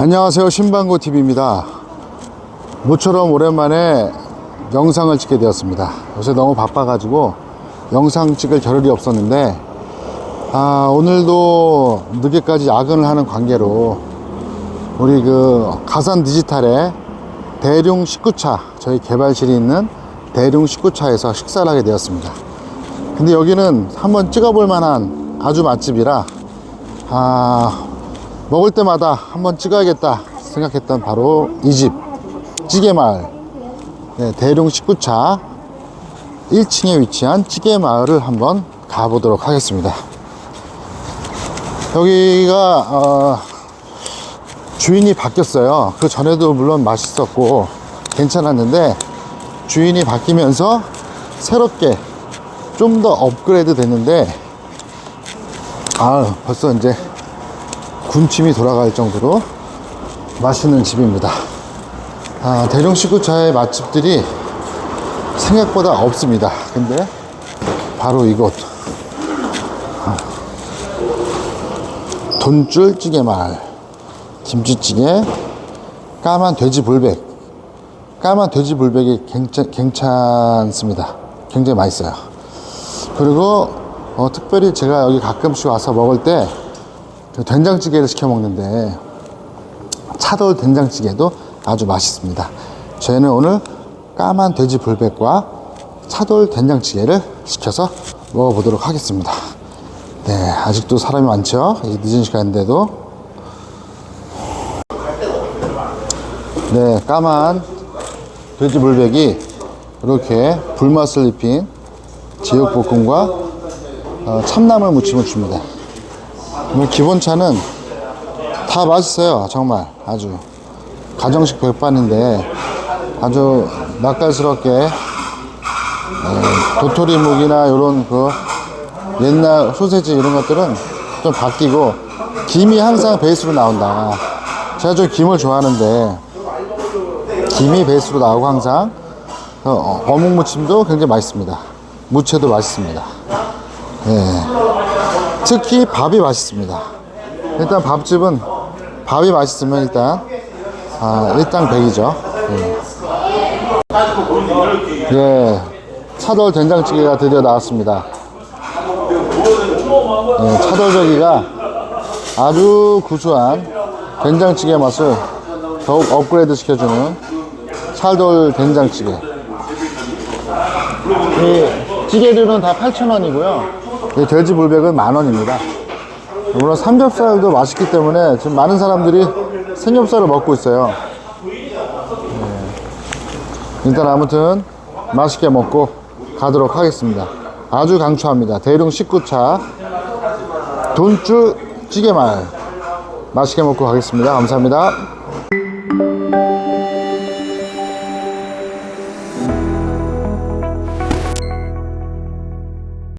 안녕하세요. 신방고 TV입니다. 모처럼 오랜만에 영상을 찍게 되었습니다. 요새 너무 바빠 가지고 영상 찍을 겨를이 없었는데 아 오늘도 늦게까지 야근을 하는 관계로 우리 그 가산 디지털의 대룡 19차 저희 개발실이 있는 대룡 19차에서 식사를 하게 되었습니다. 근데 여기는 한번 찍어볼 만한 아주 맛집이라 아 먹을 때마다 한번 찍어야겠다 생각했던 바로 이 집. 찌개마을. 네, 대룡 19차 1층에 위치한 찌개마을을 한번 가보도록 하겠습니다. 여기가 어, 주인이 바뀌었어요. 그 전에도 물론 맛있었고 괜찮았는데 주인이 바뀌면서 새롭게 좀 더 업그레이드 됐는데 아 벌써 이제 군침이 돌아갈 정도로 맛있는 집입니다. 아, 대룡 시구차의 맛집들이 생각보다 없습니다. 근데 바로 이곳 아, 돈줄 찌개 마을 김치찌개 까만 돼지 불백 까만 돼지 불백이 괜찮, 괜찮습니다. 굉장히 맛있어요. 그리고 어, 특별히 제가 여기 가끔씩 와서 먹을 때그 된장찌개를 시켜 먹는데 차돌 된장찌개도 아주 맛있습니다. 저희는 오늘 까만 돼지 불백과 차돌 된장찌개를 시켜서 먹어보도록 하겠습니다. 네, 아직도 사람이 많죠? 이 늦은 시간인데도. 네, 까만 돼지 불백이 이렇게 불맛을 입힌 제육볶음과 어, 참나물 무침을 줍니다. 뭐 기본차는 다 맛있어요 정말. 아주 가정식 백반인데 아주 맛깔스럽게 에, 도토리묵이나 이런 그 옛날 소세지 이런 것들은 좀 바뀌고 김이 항상 베이스로 나온다. 제가 좀 김을 좋아하는데 김이 베이스로 나오고 항상 어, 어묵 무침도 굉장히 맛있습니다. 무채도 맛있습니다. 예. 특히 밥이 맛있습니다. 일단 밥집은 밥이 맛있으면 일단 아, 일당 백이죠. 예. 예, 차돌 된장찌개가 드디어 나왔습니다. 예, 차돌저기가 아주 구수한 된장찌개 맛을 더욱 업그레이드 시켜주는 차돌 된장찌개. 이 찌개들은 다 8,000원이고요. 이 돼지 불백은 만 원입니다. 물론 삼겹살도 맛있기 때문에 지금 많은 사람들이 삼겹살을 먹고 있어요. 네. 일단 아무튼 맛있게 먹고 가도록 하겠습니다. 아주 강추합니다. 대룡 19차 돈줄 찌개말 맛있게 먹고 가겠습니다. 감사합니다.